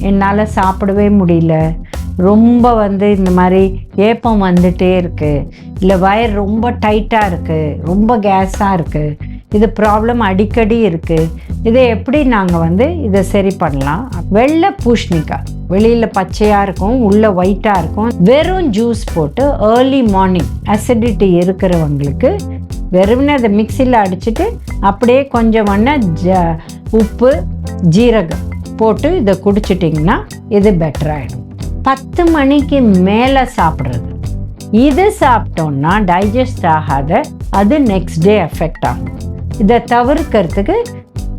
என்னால் சாப்பிடவே முடியல. ரொம்ப வந்து இந்த மாதிரி ஏப்பம் வந்துட்டே இருக்குது இல்லை வயர் ரொம்ப டைட்டாக இருக்குது ரொம்ப கேஸாக இருக்குது இது ப்ராப்ளம் அடிக்கடி இருக்குது இதை எப்படி நாங்கள் வந்து இதை சரி பண்ணலாம்? வெள்ளை பூஷ்ணிக்காய். வெளியில் பச்சையாக இருக்கும் உள்ளே ஒயிட்டாக இருக்கும். வெறும் ஜூஸ் போட்டு ஏர்லி மார்னிங் அசிடிட்டி இருக்கிறவங்களுக்கு வெறும்னு அதை மிக்சியில் அடிச்சுட்டு அப்படியே கொஞ்சம் வேணா ஜ உப்பு ஜீரகம். போட்டு இதை குடிச்சிட்டிங்கன்னா இது பெட்டர் பத்து மணிக்கு மேலே சாப்பிட்றது. இது சாப்பிட்டோம்னா டைஜஸ்ட் ஆகாத அது நெக்ஸ்ட் டே எஃபெக்ட் ஆகும். இதை தவிர்க்கிறதுக்கு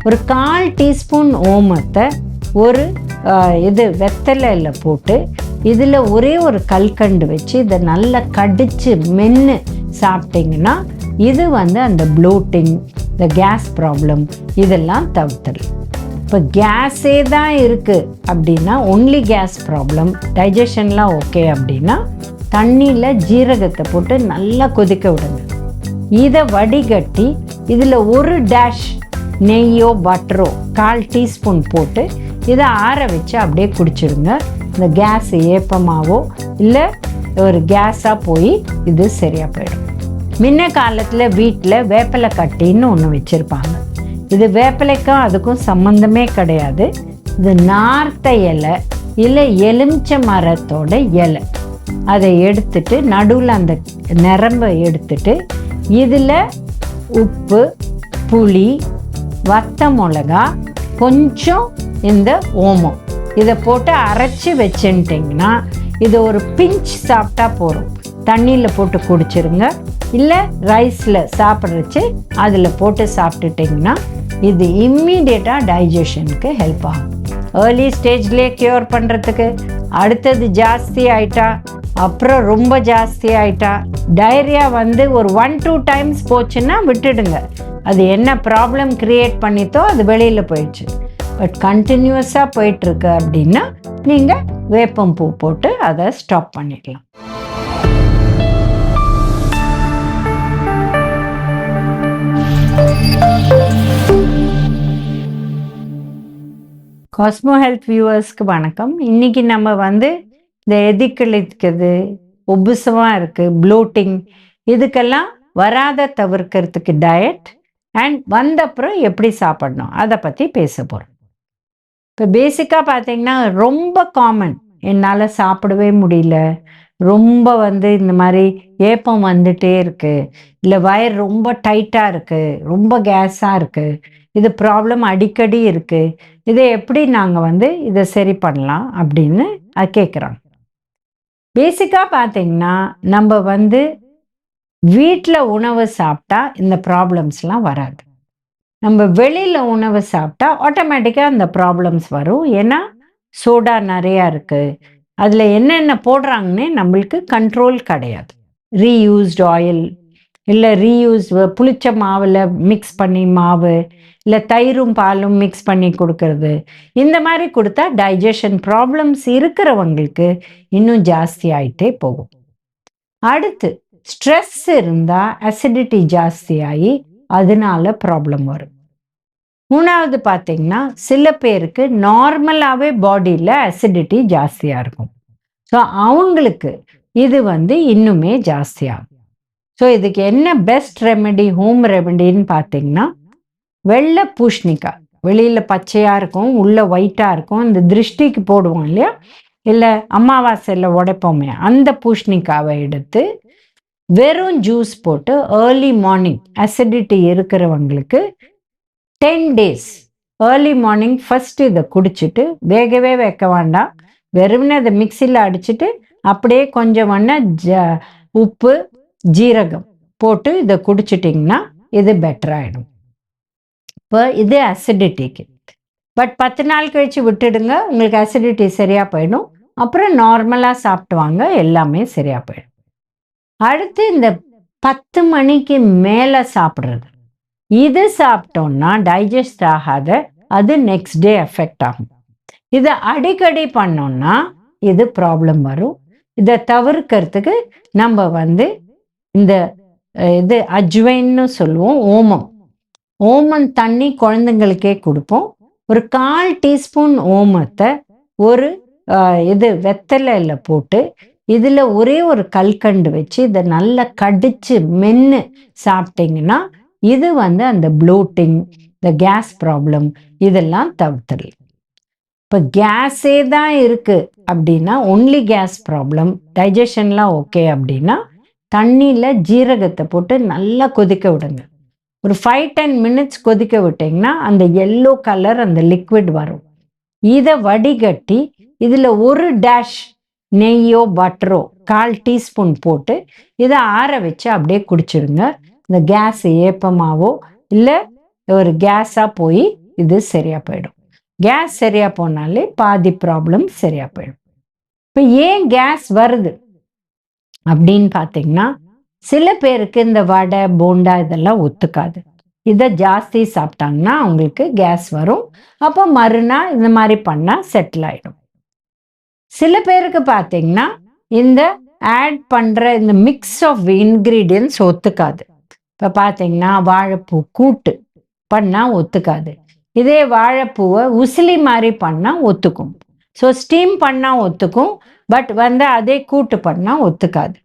ஒரு கால் டீஸ்பூன் ஓமத்தை ஒரு இது வெத்தலையில் போட்டு இதில் ஒரே ஒரு கல்கண்டு வச்சு இதை நல்லா கடித்து மென்று சாப்பிட்டிங்கன்னா இது வந்து அந்த ப்ளோட்டிங் இந்த கேஸ் ப்ராப்ளம் இதெல்லாம் தவிர்த்துடும் இப்போ கேஸே தான் இருக்குது அப்படின்னா ஒன்லி கேஸ் ப்ராப்ளம் டைஜஷன்லாம் ஓகே அப்படின்னா தண்ணியில் ஜீரகத்தை போட்டு நல்லா கொதிக்க விடுங்க. இதை வடிகட்டி இதில் ஒரு டேஷ் நெய்யோ பட்டரோ கால் டீஸ்பூன் போட்டு இதை ஆற வச்சு அப்படியே குடிச்சிடுங்க. இந்த கேஸ் ஏப்பமாவோ இல்லை ஒரு கேஸாக போய் இது சரியாக போயிடும். முன்ன காலத்தில் வீட்டில் வேப்பிலை கட்டின்னு ஒன்று வச்சுருப்பாங்க. இது வேப்பிலைக்கும் அதுக்கும் சம்மந்தமே கிடையாது. இது நார்த்த இலை இல்லை எலுமிச்சை மரத்தோட இலை. அதை எடுத்துட்டு நடுவில் அந்த நரம்பை எடுத்துட்டு இதில் உப்பு புளி வத்த மிளகா கொஞ்சம் இந்த ஓமம். இதை போட்டு அரைச்சி வச்சுட்டிங்கன்னா இது ஒரு பிஞ்ச் சாப்பிட்டா போதும். தண்ணியில் போட்டு குடிச்சிருங்க. இல்லை ரைஸில் சாப்பிட்றச்சு அதில் போட்டு சாப்பிட்டுட்டிங்கன்னா இது இம்மீடியட்டாக டைஜஷனுக்கு ஹெல்ப் ஆகும். ஏர்லி ஸ்டேஜ்லேயே க்யூர் பண்ணுறதுக்கு அடுத்தது ஜாஸ்தி ஆயிட்டா அப்புறம் ரொம்ப ஜாஸ்தி ஆயிட்டா டைரியா வந்து ஒரு ஒன் டூ டைம்ஸ் போச்சுன்னா விட்டுடுங்க. அது என்ன ப்ராப்ளம் க்ரியேட் பண்ணித்தோ அது வெளியில் போயிடுச்சு. பட் கண்டினியூஸாக போயிட்டுருக்கு அப்படின்னா நீங்கள் வேப்பம் பூ போட்டு அதை ஸ்டாப் பண்ணிக்கலாம். காஸ்மோ ஹெல்த் வியூவர்ஸ்க்கு வணக்கம். இன்னைக்கு நம்ம வந்து இந்த எதிக்களிக்கிறது ஒபுசமாக இருக்குது ப்ளோட்டிங் இதுக்கெல்லாம் வராத தவிர்க்கிறதுக்கு டயட் அண்ட் வந்தப்புறம் எப்படி சாப்பிடணும் அதை பற்றி பேச போகிறோம் இப்போ பேசிக்காக பார்த்தீங்கன்னா ரொம்ப காமன் என்னால் சாப்பிடவே முடியல. ரொம்ப வந்து இந்த மாதிரி ஏப்பம் வந்துட்டே இருக்குது இல்லை வயர் ரொம்ப டைட்டாக இருக்கு. ரொம்ப கேஸாக இருக்குது இது ப்ராப்ளம் அடிக்கடி இருக்குது இதை எப்படி நாங்கள் வந்து இதை சரி பண்ணலாம் அப்படின்னு கேட்குறாங்க பேசிக்காக பார்த்தீங்கன்னா நம்ம வந்து வீட்டில் உணவு சாப்பிட்டா இந்த ப்ராப்ளம்ஸ்லாம் வராது. நம்ம வெளியில் உணவு சாப்பிட்டா ஆட்டோமேட்டிக்காக அந்த ப்ராப்ளம்ஸ் வரும். ஏன்னா சோடா நிறையா இருக்குது அதில் என்னென்ன போடுறாங்கன்னே நம்மளுக்கு கண்ட்ரோல் கிடையாது. ரீயூஸ்ட் ஆயில் இல்லை ரீயூஸ் புளிச்ச மாவில் மிக்ஸ் பண்ணி மாவு இல்லை தயிரும் பாலும் மிக்ஸ் பண்ணி கொடுக்கறது. இந்த மாதிரி கொடுத்தா டைஜஷன் ப்ராப்ளம்ஸ் இருக்கிறவங்களுக்கு இன்னும் ஜாஸ்தி ஆகிட்டே போகும். அடுத்து ஸ்ட்ரெஸ் இருந்தால் அசிடிட்டி ஜாஸ்தியாகி அதனால ப்ராப்ளம் வரும். மூணாவது பார்த்தீங்கன்னா சில பேருக்கு நார்மலாகவே பாடியில் அசிடிட்டி ஜாஸ்தியாக இருக்கும். ஸோ அவங்களுக்கு இது வந்து இன்னுமே ஜாஸ்தியாகும் ஸோ இதுக்கு என்ன பெஸ்ட் ரெமெடி ஹோம் ரெமெடின்னு பார்த்தீங்கன்னா வெள்ளை பூஷ்ணிக்காய். வெளியில் பச்சையாக இருக்கும் உள்ளே ஒயிட்டாக இருக்கும் இந்த திருஷ்டிக்கு போடுவோம் இல்லையா? இல்லை அமாவாசையில் உடைப்போமே அந்த பூஷ்ணிக்காவை எடுத்து வெறும் ஜூஸ் போட்டு ஏர்லி மார்னிங் அசிடிட்டி இருக்கிறவங்களுக்கு ten days early morning first இதை குடிச்சிட்டு வேகவே வைக்க வேண்டாம். வெறும்னு அதை மிக்சியில் அடிச்சுட்டு அப்படியே கொஞ்சம் வேணா ஜ உப்பு ஜீரகம் போட்டு இதை குடிச்சிட்டிங்கன்னா இது பெட்டராகிடும் இப்போ இது அசிடிட்டிக்கு பட் பத்து நாள் கழிச்சு விட்டுடுங்க உங்களுக்கு அசிடிட்டி சரியாக போயிடும். அப்புறம் நார்மலாக சாப்பிட்டு வாங்க எல்லாமே சரியாக போயிடும். அடுத்து இந்த பத்து மணிக்கு மேலே சாப்பிட்றது. இது சாப்பிட்டோம்னா டைஜஸ்ட் ஆகாத அது நெக்ஸ்ட் டே எஃபெக்ட் ஆகும். இதை அடிக்கடி பண்ணோம்னா இது ப்ராப்ளம் வரும். இதை தவிர்க்கிறதுக்கு நம்ம வந்து இந்த இது அஜ்வைன்னு சொல்லுவோம் ஓமம். ஓமம் தண்ணி குழந்தைங்களுக்கே கொடுப்போம். ஒரு கால் டீஸ்பூன் ஓமத்தை ஒரு இது வெத்தலையில் போட்டு இதில் ஒரே ஒரு கல்கண்டு வச்சு இதை நல்லா கடிச்சு மென்று சாப்பிட்டீங்கன்னா இது வந்து அந்த ப்ளோட்டிங் இந்த கேஸ் ப்ராப்ளம் இதெல்லாம் தவிர்த்துடலாம். இப்போ கேஸே தான் இருக்குது அப்படின்னா ஒன்லி கேஸ் ப்ராப்ளம் டைஜஷன்லாம் ஓகே அப்படின்னா தண்ணியில் ஜீரகத்தை போட்டு நல்லா கொதிக்க விடுங்க. ஒரு ஃபைவ் டென் மினிட்ஸ் கொதிக்க விட்டிங்கன்னா அந்த எல்லோ கலர் அந்த லிக்விட் வரும். இதை வடிகட்டி இதில் ஒரு டேஷ் நெய்யோ பட்டரோ கால் டீஸ்பூன் போட்டு இதை ஆற வச்சு அப்படியே குடிச்சிருங்க. இந்த கேஸ் ஏப்பமாவோ இல்லை ஒரு கேஸாக போய் இது சரியாக போயிடும். கேஸ் சரியாக போனாலே பாதி ப்ராப்ளம் சரியாக போயிடும். இப்போ ஏன் கேஸ் வருது? அப்படின்னு பார்த்தீங்கன்னா சில பேருக்கு இந்த வடை போண்டா இதெல்லாம் ஒத்துக்காது. இதை ஜாஸ்தி சாப்பிட்டாங்கன்னா அவங்களுக்கு கேஸ் வரும். அப்போ மறுநாள் இந்த மாதிரி பண்ணால் செட்டில் ஆகிடும் சில பேருக்கு பார்த்தீங்கன்னா இந்த ஆட் பண்ணுற இந்த மிக்ஸ் ஆஃப் இன்க்ரீடியன்ஸ் ஒத்துக்காது. இப்போ பார்த்தீங்கன்னா வாழைப்பூ கூட்டு பண்ணால் ஒத்துக்காது. இதே வாழைப்பூவை உசிலி மாதிரி பண்ணால் ஒத்துக்கும். ஸோ ஸ்டீம் பண்ணால் ஒத்துக்கும் பட் வந்து அதே கூட்டு பண்ணால் ஒத்துக்காது.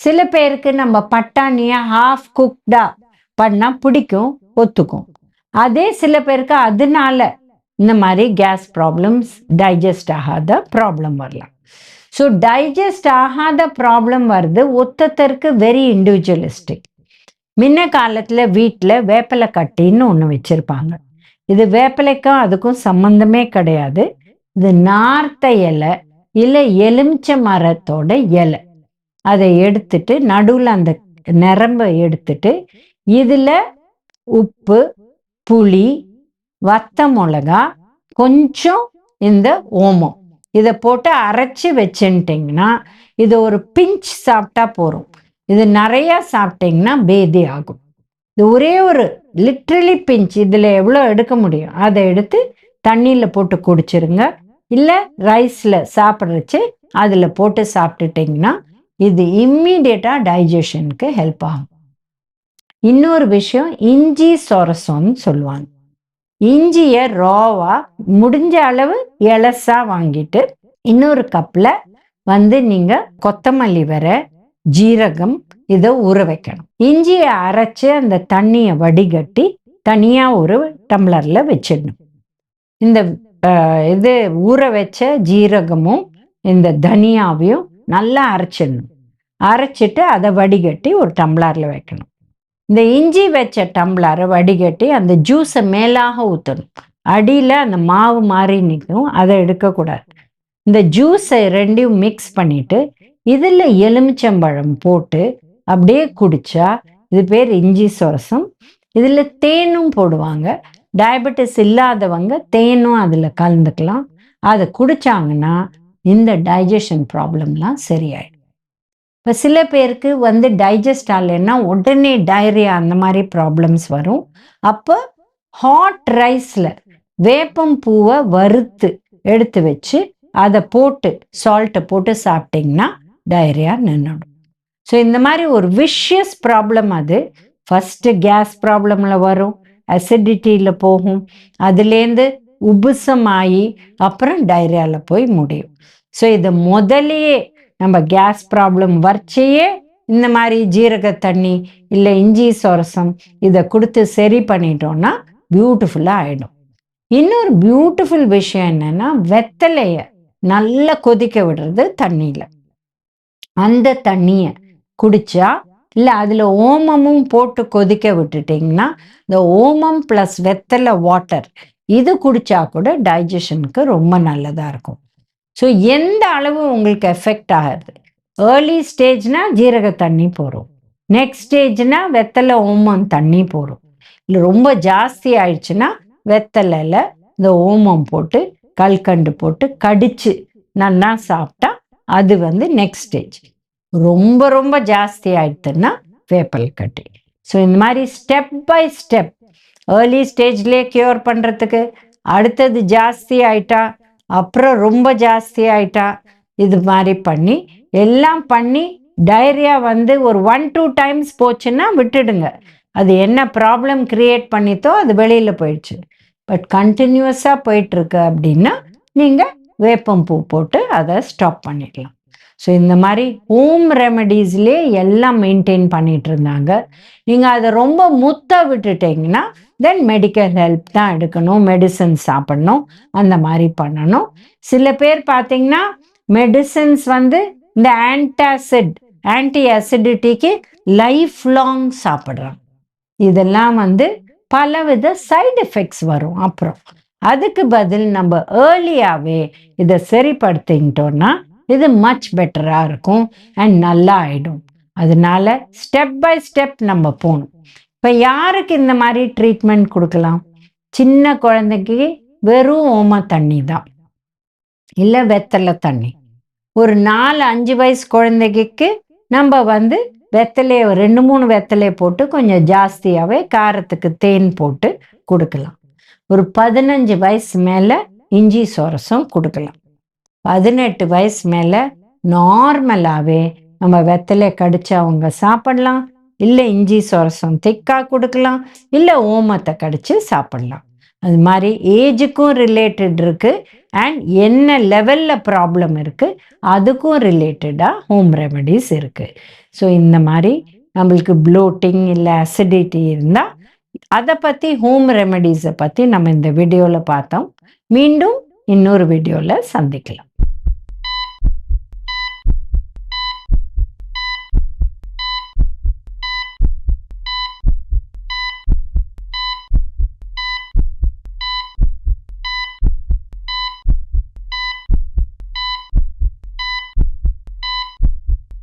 சில பேருக்கு நம்ம பட்டாணியை ஹாஃப் குக்டா பண்ணால் பிடிக்கும் ஒத்துக்கும். அதே சில பேருக்கு அதனால இந்த மாதிரி கேஸ் ப்ராப்ளம்ஸ் டைஜஸ்ட் ஆகாத ப்ராப்ளம் வரலாம். ஸோ டைஜஸ்ட் ஆகாத ப்ராப்ளம் வருது ஒத்தத்தருக்கு வெரி இண்டிவிஜுவலிஸ்டிக் முன்ன காலத்தில் வீட்டில் வேப்பிலை கட்டின்னு ஒன்று வச்சுருப்பாங்க. இது வேப்பிலைக்கும் அதுக்கும் சம்மந்தமே கிடையாது. இது நார்த்த இலை இல்லை எலுமிச்சை மரத்தோட இலை. அதை எடுத்துட்டு நடுவில் அந்த நரம்பை எடுத்துட்டு இதில் உப்பு புளி வத்த மிளகா கொஞ்சம் இந்த ஓமம். இதை போட்டு அரைச்சி வச்சுட்டிங்கன்னா இது ஒரு பிஞ்ச் சாப்பிட்டா போதும். இது நிறையா சாப்பிட்டிங்கன்னா பேதி ஆகும். இது ஒரே ஒரு லிட்ரலி பிஞ்ச். இதில் எவ்வளோ எடுக்க முடியும்? அதை எடுத்து தண்ணியில் போட்டு குடிச்சிருங்க. இல்லை ரைஸில் சாப்பிட்றச்சு அதில் போட்டு சாப்பிட்டுட்டிங்கன்னா இது இம்மிடியட்டாக டைஜஷனுக்கு ஹெல்ப் ஆகும். இன்னொரு விஷயம் இஞ்சி சொரசம்னு சொல்லுவாங்க. இஞ்சியை ராவா முடிஞ்ச அளவு எலசா வாங்கிட்டு இன்னொரு கப்பில் வந்து நீங்கள் கொத்தமல்லி வர ஜீரகம் இதை ஊற வைக்கணும். இஞ்சியை அரைச்சி அந்த தண்ணியை வடிகட்டி தனியாக ஒரு டம்ளரில் வச்சிடணும். இந்த இது ஊற வச்ச ஜீரகமும் இந்த தனியாவையும் நல்லா அரைச்சிடணும். அரைச்சிட்டு அதை வடிகட்டி ஒரு டம்ளரில் வைக்கணும். இந்த இஞ்சி வச்ச டம்ளரை வடிகட்டி அந்த ஜூஸை மேலாக ஊற்றணும் அடியில் அந்த மாவு மாறி நிற்கும் அதை எடுக்கக்கூடாது. இந்த ஜூஸை ரெண்டையும் மிக்ஸ் பண்ணிட்டு இதில் எலுமிச்சம்பழம் போட்டு அப்படியே குடிச்சா இது பேர் இஞ்சி சொரசம். இதில் தேனும் போடுவாங்க. டயபெட்டிஸ் இல்லாதவங்க தேனும் அதில் கலந்துக்கலாம். அதை குடித்தாங்கன்னா இந்த டைஜஷன் ப்ராப்ளம்லாம் சரியாயிடும். இப்போ சில பேருக்கு வந்து டைஜஸ்ட் ஆகலைன்னா உடனே டயரியா அந்த மாதிரி ப்ராப்ளம்ஸ் வரும். அப்போ ஹாட் ரைஸில் வேப்பம் பூவை வறுத்து எடுத்து வச்சு அதை போட்டு சால்ட்டை போட்டு சாப்பிட்டிங்கன்னா டயரியா நின்றுடும் ஸோ இந்த மாதிரி ஒரு விஷியஸ் ப்ராப்ளம் அது. ஃபஸ்ட்டு கேஸ் ப்ராப்ளமில் வரும். அசிடிட்டியில் போகும். அதுலேருந்து உபுசமாகி அப்புறம் டைரியாவில் போய் முடியும். ஸோ இதை முதலையே நம்ம கேஸ் ப்ராப்ளம் வர்ச்சையே இந்த மாதிரி ஜீரக தண்ணி இல்லை இஞ்சி சொரசம் இதை கொடுத்து சரி பண்ணிட்டோம்னா பியூட்டிஃபுல்லாக ஆகிடும் இன்னொரு பியூட்டிஃபுல் விஷயம் என்னன்னா வெத்தலையை நல்லா கொதிக்க விடுறது தண்ணியில். அந்த தண்ணியை குடித்தா இல்லை அதில் ஓமமும் போட்டு கொதிக்க விட்டுட்டிங்கன்னா இந்த ஓமம் ப்ளஸ் வெத்தலை வாட்டர் இது குடித்தா கூட டைஜஷனுக்கு ரொம்ப நல்லதாக இருக்கும். ஸோ எந்த அளவு உங்களுக்கு எஃபெக்ட் ஆகுது? ஏர்லி ஸ்டேஜ்னால் ஜீரக தண்ணி போகிறோம் நெக்ஸ்ட் ஸ்டேஜ்னா வெத்தலை ஓமம் தண்ணி போகிறோம் இல்லை ரொம்ப ஜாஸ்தி ஆயிடுச்சுன்னா வெத்தலையில் இந்த ஓமம் போட்டு கல்கண்டு போட்டு கடிச்சு நல்லா சாப்பிட்டா அது வந்து நெக்ஸ்ட் ஸ்டேஜ் ரொம்ப ரொம்ப ஜாஸ்தி ஆயிடுத்துன்னா வேப்பல் கட்டி. ஸோ இந்த மாதிரி ஸ்டெப் பை ஸ்டெப் ஏர்லி ஸ்டேஜ்லேயே க்யூர் பண்ணுறதுக்கு அடுத்தது ஜாஸ்தி ஆயிட்டா அப்புறம் ரொம்ப ஜாஸ்தி ஆயிட்டா இது மாதிரி பண்ணி எல்லாம் பண்ணி டைரியா வந்து ஒரு ஒன் டூ டைம்ஸ் போச்சுன்னா விட்டுடுங்க. அது என்ன ப்ராப்ளம் க்ரியேட் பண்ணித்தோ அது வெளியில் போயிடுச்சு. பட் கண்டினியூஸாக போயிட்டுருக்கு அப்படின்னா நீங்கள் வேப்பம்பூ போட்டு அதை ஸ்டாப் பண்ணிடலாம் ஸோ இந்த மாதிரி ஹோம் ரெமடிஸ்லேயே எல்லாம் மெயின்டைன் பண்ணிட்டு இருந்தாங்க. நீங்கள் அதை ரொம்ப முத்த விட்டுட்டீங்கன்னா தென் மெடிக்கல் ஹெல்ப் தான் எடுக்கணும் மெடிசன் சாப்பிடணும் அந்த மாதிரி பண்ணணும். சில பேர் பார்த்தீங்கன்னா மெடிசன்ஸ் வந்து இந்த ஆன்டாசிட் ஆன்டி அசிடிட்டிக்கு லைஃப் லாங் சாப்பிட்றாங்க. இதெல்லாம் வந்து பலவித சைடு எஃபெக்ட்ஸ் வரும் அப்புறம். அதுக்கு பதில் நம்ம ஏர்லியாகவே இதை சரிப்படுத்திக்கிட்டோன்னா இது மச் பெட்டராக இருக்கும் அண்ட் நல்லா ஆயிடும் அதனால ஸ்டெப் பை ஸ்டெப் நம்ம போகணும். இப்போ யாருக்கு இந்த மாதிரி ட்ரீட்மெண்ட் கொடுக்கலாம்? சின்ன குழந்தைக்கு வெறும் ஓம தண்ணி தான். இல்லை வெத்தலை தண்ணி. ஒரு நாலு அஞ்சு வயசு குழந்தைக்கு நம்ம வந்து வெத்தலையை ரெண்டு மூணு வெத்தலையை போட்டு கொஞ்சம் ஜாஸ்தியாகவே காரத்துக்கு தேன் போட்டு கொடுக்கலாம். ஒரு பதினஞ்சு வயசு மேலே இஞ்சி சொரசம் கொடுக்கலாம். பதினெட்டு வயசு மேலே நார்மலாகவே நம்ம வெத்தலை கடிச்சு அவங்க சாப்பிடலாம். இல்லை இஞ்சி சொரசம் திக்கா கொடுக்கலாம். இல்லை ஓமத்தை கடிச்சு சாப்பிடலாம். அது மாதிரி ஏஜுக்கும் ரிலேட்டட் இருக்குது அண்ட் என்ன லெவலில் ப்ராப்ளம் இருக்குது அதுக்கும் ரிலேட்டடாக ஹோம் ரெமெடிஸ் இருக்குது ஸோ இந்த மாதிரி நம்மளுக்கு ப்ளோட்டிங் இல்லை அசிடிட்டி இருந்தால் அதை பற்றி ஹோம் ரெமெடிஸை பற்றி நம்ம இந்த வீடியோவில் பார்த்தோம். மீண்டும் இன்னொரு வீடியோவில் சந்திக்கலாம்.